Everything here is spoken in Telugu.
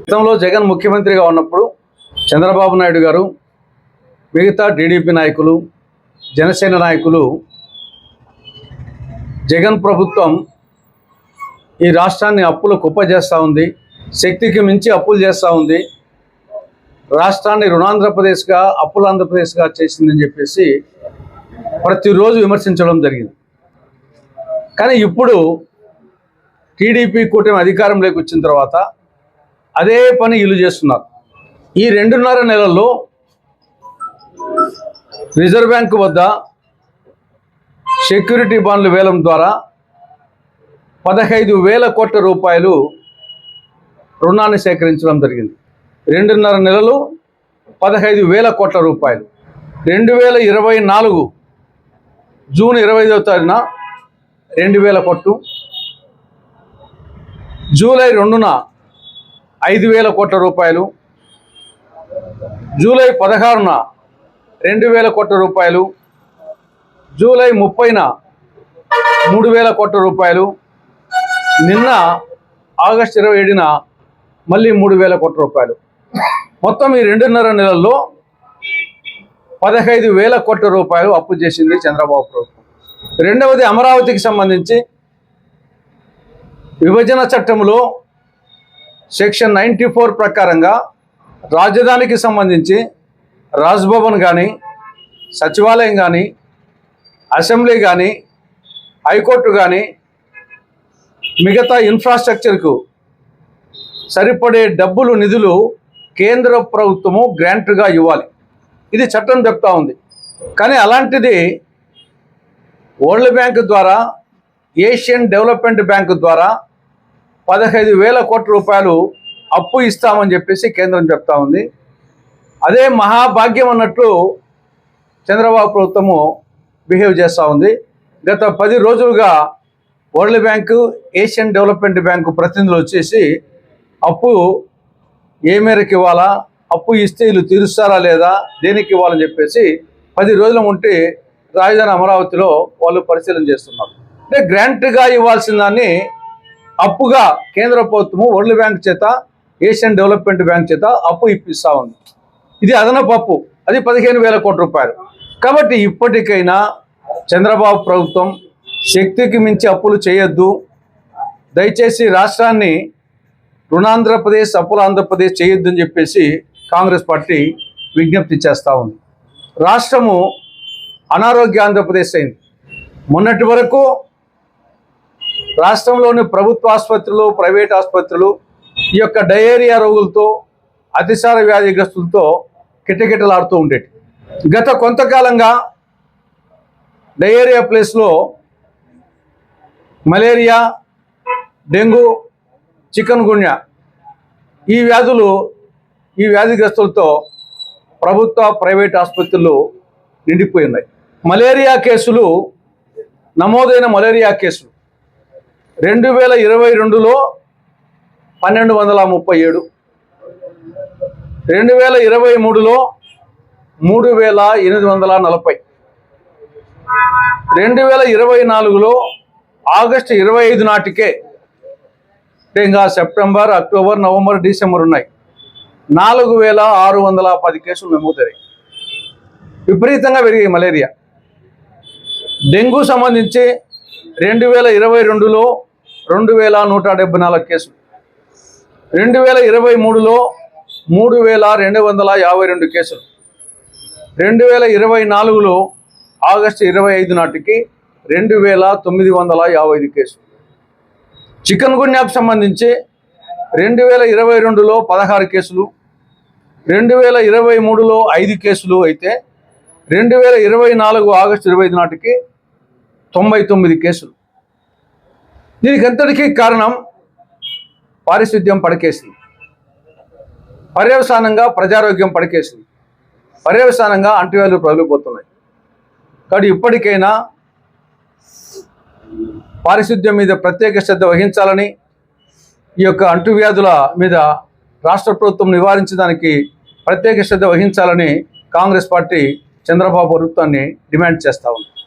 గతంలో జగన్ ముఖ్యమంత్రిగా ఉన్నప్పుడు చంద్రబాబు నాయుడు గారు మిగతా టీడీపీ నాయకులు జనసేన నాయకులు జగన్ ప్రభుత్వం ఈ రాష్ట్రాన్ని అప్పులు కుప్పజేస్తూ ఉంది శక్తికి మించి అప్పులు చేస్తూ ఉంది రాష్ట్రాన్ని రుణాంధ్రప్రదేశ్గా అప్పులు ఆంధ్రప్రదేశ్గా చేసిందని చెప్పేసి ప్రతిరోజు విమర్శించడం జరిగింది. కానీ ఇప్పుడు టీడీపీ కూటమి అధికారంలోకి వచ్చిన తర్వాత అదే పని ఇల్లు చేస్తున్నారు. ఈ రెండున్నర నెలల్లో రిజర్వ్ బ్యాంక్ వద్ద సెక్యూరిటీ బాండ్ల వేలం ద్వారా పదహైదు వేల కోట్ల రూపాయలు రుణాన్ని సేకరించడం జరిగింది. రెండున్నర నెలలు పదహైదు వేల కోట్ల రూపాయలు. రెండు వేల ఇరవై నాలుగు జూన్ ఇరవై ఐదవ తారీఖున రెండు వేల కోట్లు జూలై రెండున ఐదు వేల కోట్ల రూపాయలు జూలై పదహారున రెండు వేల కోట్ల రూపాయలు జూలై ముప్పైన మూడు వేల కోట్ల రూపాయలు నిన్న ఆగస్టు ఇరవై ఏడున మళ్ళీ మూడు వేల కోట్ల రూపాయలు. మొత్తం ఈ రెండున్నర నెలల్లో పదహైదు వేల కోట్ల రూపాయలు అప్పు చేసింది చంద్రబాబు ప్రభుత్వం. రెండవది అమరావతికి సంబంధించి విభజన చట్టంలో సెక్షన్ నైంటీ ఫోర్ ప్రకారంగా రాజధానికి సంబంధించి రాజ్భవన్ కానీ సచివాలయం కానీ అసెంబ్లీ కానీ హైకోర్టు కానీ మిగతా ఇన్ఫ్రాస్ట్రక్చర్కు సరిపడే డబ్బులు నిధులు కేంద్ర ప్రభుత్వము గ్రాంట్గా ఇవ్వాలి. ఇది చట్టం చెప్తా ఉంది. కానీ అలాంటిది వరల్డ్ బ్యాంక్ ద్వారా ఏషియన్ డెవలప్మెంట్ బ్యాంకు ద్వారా పదహైదు వేల కోట్ల రూపాయలు అప్పు ఇస్తామని చెప్పేసి కేంద్రం చెప్తా ఉంది. అదే మహాభాగ్యం అన్నట్లు చంద్రబాబు ప్రభుత్వము బిహేవ్ చేస్తూ ఉంది. గత పది రోజులుగా World Bank Asian Development Bank ప్రతినిధులు వచ్చేసి అప్పు ఏ మేరకు ఇవ్వాలా అప్పు ఇస్తే వీళ్ళు తీరుస్తారా లేదా దేనికి ఇవ్వాలని చెప్పేసి పది రోజులు ఉంటే రాజధాని అమరావతిలో వాళ్ళు పరిశీలన చేస్తున్నారు. అంటే గ్రాంట్గా ఇవ్వాల్సిన దాన్ని అప్పుగా కేంద్ర ప్రభుత్వము వరల్డ్ బ్యాంక్ చేత ఏషియన్ డెవలప్మెంట్ బ్యాంక్ చేత అప్పు ఇప్పిస్తూ ఉంది. ఇది అదనపు అప్పు. అది పదిహేను వేల కోట్ల రూపాయలు. కాబట్టి ఇప్పటికైనా చంద్రబాబు ప్రభుత్వం శక్తికి మించి అప్పులు చేయొద్దు. దయచేసి రాష్ట్రాన్ని రుణాంధ్రప్రదేశ్ అప్పుల ఆంధ్రప్రదేశ్ చేయొద్దు అని చెప్పేసి కాంగ్రెస్ పార్టీ విజ్ఞప్తి చేస్తూ ఉంది. రాష్ట్రము అనారోగ్య ఆంధ్రప్రదేశ్ అయింది. మొన్నటి వరకు రాష్ట్రంలోని ప్రభుత్వ ఆసుపత్రులు ప్రైవేట్ ఆసుపత్రులు ఈ యొక్క డయేరియా రోగులతో అతిసార వ్యాధిగ్రస్తులతో కిటకిటలాడుతూ ఉండేటి. గత కొంతకాలంగా డయేరియా ప్లేస్లో మలేరియా డెంగ్యూ చికెన్ గున్యా ఈ వ్యాధులు ఈ వ్యాధిగ్రస్తులతో ప్రభుత్వ ప్రైవేట్ ఆసుపత్రులు నిండిపోయి ఉన్నాయి. మలేరియా కేసులు నమోదైన మలేరియా కేసులు రెండు వేల ఇరవై రెండులో పన్నెండు వందల ముప్పై ఏడు. రెండు వేల ఇరవై మూడులో మూడు వేల ఎనిమిది వందల నలభై. రెండు వేల ఇరవై నాలుగులో ఆగస్టు ఇరవై ఐదు నాటికే ఇంకా సెప్టెంబర్ అక్టోబర్ నవంబర్ డిసెంబర్ ఉన్నాయి. నాలుగు వేల ఆరు వందల పది కేసులు నమోదయ్యాయి విపరీతంగా పెరిగాయి మలేరియా. డెంగ్యూ సంబంధించి రెండు వేల ఇరవై రెండులో రెండు వేల నూట డెబ్బై నాలుగు కేసులు రెండు వేల ఇరవై మూడులో మూడు వేల రెండు వందల యాభై రెండు కేసులు. రెండు వేల ఇరవై నాలుగులో ఆగస్టు ఇరవై ఐదు నాటికి రెండు వేల తొమ్మిది వందల యాభై ఐదు కేసులు. చికెన్ గున్యాకు సంబంధించి రెండు వేల ఇరవై రెండులో పదహారు కేసులు. రెండు వేల ఇరవై మూడులో ఐదు కేసులు అయితే రెండు వేల ఇరవై నాలుగు ఆగస్టు ఇరవై ఐదు నాటికి తొంభై తొమ్మిది కేసులు. దీనికి ఎంతటికీ కారణం పారిశుద్ధ్యం పడకేసింది. పర్యవసానంగా ప్రజారోగ్యం పడకేసింది. పర్యవసానంగా అంటువ్యాధులు ప్రబలిపోతున్నాయి కాబట్టి ఇప్పటికైనా పారిశుద్ధ్యం మీద ప్రత్యేక శ్రద్ధ వహించాలని ఈ యొక్క అంటువ్యాధుల మీద రాష్ట్ర ప్రభుత్వం నివారించడానికి ప్రత్యేక శ్రద్ధ వహించాలని కాంగ్రెస్ పార్టీ చంద్రబాబు ప్రభుత్వాన్ని డిమాండ్ చేస్తా ఉంది.